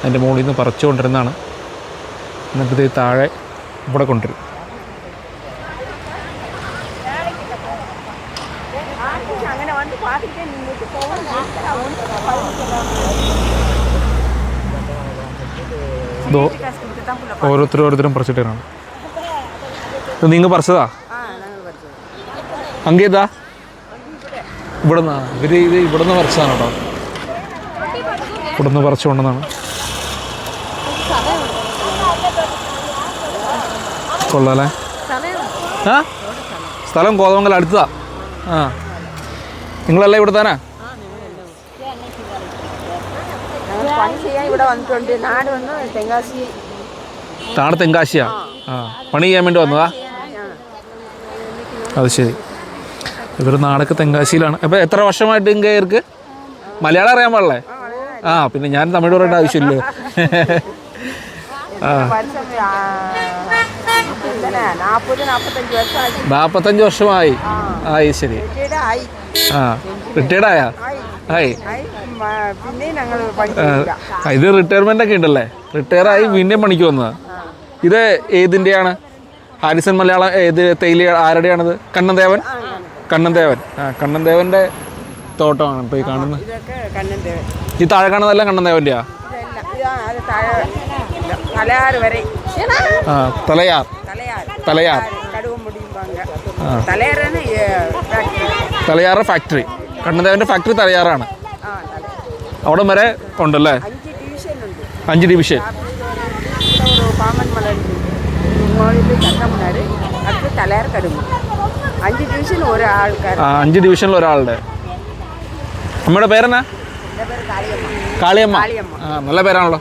അതിന്റെ മുകളിൽ നിന്ന് പറിച്ചു കൊണ്ടിരുന്നതാണ് എന്നിട്ട് ഇത് താഴെ ഇവിടെ കൊണ്ടുവരും. ഓരോരുത്തരും ഓരോരുത്തരും പറിച്ചിട്ടാണ് ഇത് നിങ്ങൾ പറിച്ചതാ? അങ്കേതാ ഇവിടുന്നാ. ഇവർ ഇത് ഇവിടുന്ന് പറിച്ചതാണ് കേട്ടോ. ഇവിടുന്ന് പറിച്ചു കൊള്ളാലേ. ആ? സ്ഥലം കോതമംഗലം അടുത്തതാ. ആ. നിങ്ങളല്ല ഇവിടെ താനാ താണ തെങ്കാശിയാ? ആ. പണി ചെയ്യാൻ വേണ്ടി വന്നതാ? അത് ശരി. ഇവർ നാടൊക്കെ തെങ്കാശിയിലാണ്. അപ്പോൾ എത്ര വർഷമായിട്ട് ഇങ്ങേർക്ക് മലയാളം അറിയാൻ പാടില്ലേ? ആ പിന്നെ ഞാൻ തമിഴ് പറയേണ്ട ആവശ്യമില്ല ആ. നാൽപ്പത്തഞ്ച് വർഷമായി. ആയി ശരി. ആ റിട്ടയർഡ് ആയാ. ഇത് റിട്ടയർമെന്റ് ഒക്കെ ഉണ്ടല്ലേ? റിട്ടയർ ആയി വീണ്ടും പണിക്ക് വന്നതാ? ഇത് ഏതിന്റെയാണ് ഹാരിസൺ മലയാളം ഏത് തേയില ആരുടെയാണിത്? കണ്ണൻദേവൻ? കണ്ണൻദേവൻ. ആ കണ്ണൻദേവന്റെ തോട്ടമാണ് ഇപ്പോൾ ഈ കാണുന്നത് ഈ താഴെ കാണുന്നതെല്ലാം കണ്ണൻദേവന്റെയാ വരെ. ആ തലയാർ. ഫാക്ടറി തലയാറ് ഫാക്ടറി കണ്ണൻദേവന്റെ ഫാക്ടറി തലയാറാണ്. അവിടെ വരെ ഉണ്ടല്ലേ? അഞ്ച് ഡിവിഷൻ അഞ്ച് ഡിവിഷനിൽ ഒരാളുടെ. നമ്മുടെ പേരെന്നാ? കാളിയമ്മ. കാളിയമ്മ. കാളിയമ്മ. ആ നല്ല പേരാണല്ലോ.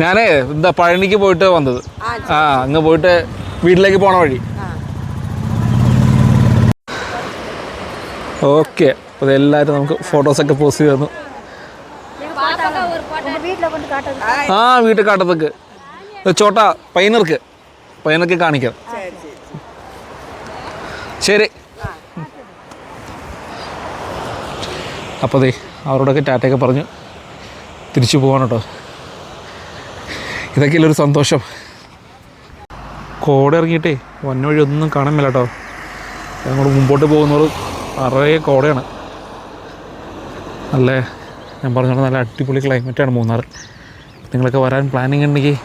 ഞാനേ എന്താ പഴനിക്ക് പോയിട്ട് വന്നത്. ആ, അങ്ങ് പോയിട്ട് വീട്ടിലേക്ക് പോണ വഴി. ഓക്കെ അപ്പോൾ എല്ലാവരും നമുക്ക് ഫോട്ടോസൊക്കെ പോസ്റ്റ് ചെയ്തു ആ വീട്ടിൽ കാട്ടത്തേക്ക്. ചോട്ട പൈനർക്ക് പൈനർക്ക് കാണിക്കാം. ശരി. അപ്പോൾ ദേ അവരോടൊക്കെ ടാറ്റയൊക്കെ പറഞ്ഞു തിരിച്ചു പോവാണ് കേട്ടോ. ഇതൊക്കെയല്ലേ ഒരു സന്തോഷം. കോട ഇറങ്ങിയിട്ടേ വന്ന വഴി ഒന്നും കാണാൻ കേട്ടോ അങ്ങോട്ട് മുമ്പോട്ട് പോകുന്നവർ നിറയെ കോടയാണ്. നല്ല ഞാൻ പറഞ്ഞോളൂ നല്ല അടിപൊളി ക്ലൈമറ്റാണ് മൂന്നാർ. നിങ്ങളൊക്കെ വരാൻ പ്ലാനിങ് ഉണ്ടെങ്കിൽ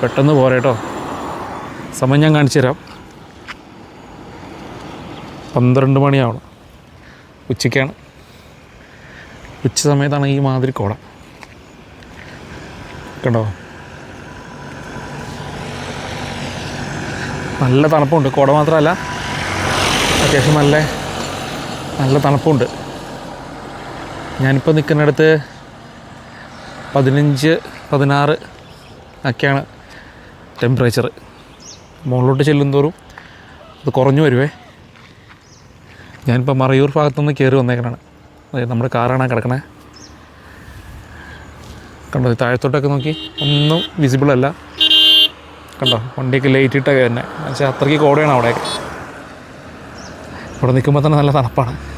പെട്ടെന്ന് പോരെ കേട്ടോ സമയം ഞാൻ കാണിച്ചു തരാം. പന്ത്രണ്ട് മണിയാവണം. ഉച്ചയ്ക്കാണ്. ഉച്ച സമയത്താണ് ഈ മാതിരി കോട. കണ്ടോ? നല്ല തണുപ്പുണ്ട്. കോട മാത്രമല്ല അത്യാവശ്യം നല്ല നല്ല തണുപ്പുണ്ട്. ഞാനിപ്പോൾ നിൽക്കുന്നിടത്ത് പതിനഞ്ച് പതിനാറ് ഒക്കെയാണ് ടെമ്പറേച്ചർ മുകളിലോട്ട് ചെല്ലുന്തോറും അത് കുറഞ്ഞു വരുവേ. ഞാനിപ്പോൾ മറയൂർ ഭാഗത്തുനിന്ന് കയറി വന്നേക്കണാണ്. നമ്മുടെ കാറാണ് കിടക്കണേ. കണ്ടോ താഴത്തോട്ടൊക്കെ നോക്കി. ഒന്നും വിസിബിൾ അല്ല. കണ്ടോ വണ്ടിയൊക്കെ ലൈറ്റ് ഇട്ടൊക്കെ തന്നെ. എന്നുവെച്ചാൽ അത്രയ്ക്ക് കോടയാണ് അവിടെയൊക്കെ. ഇവിടെ നിൽക്കുമ്പോൾ തന്നെ നല്ല തണുപ്പാണ്.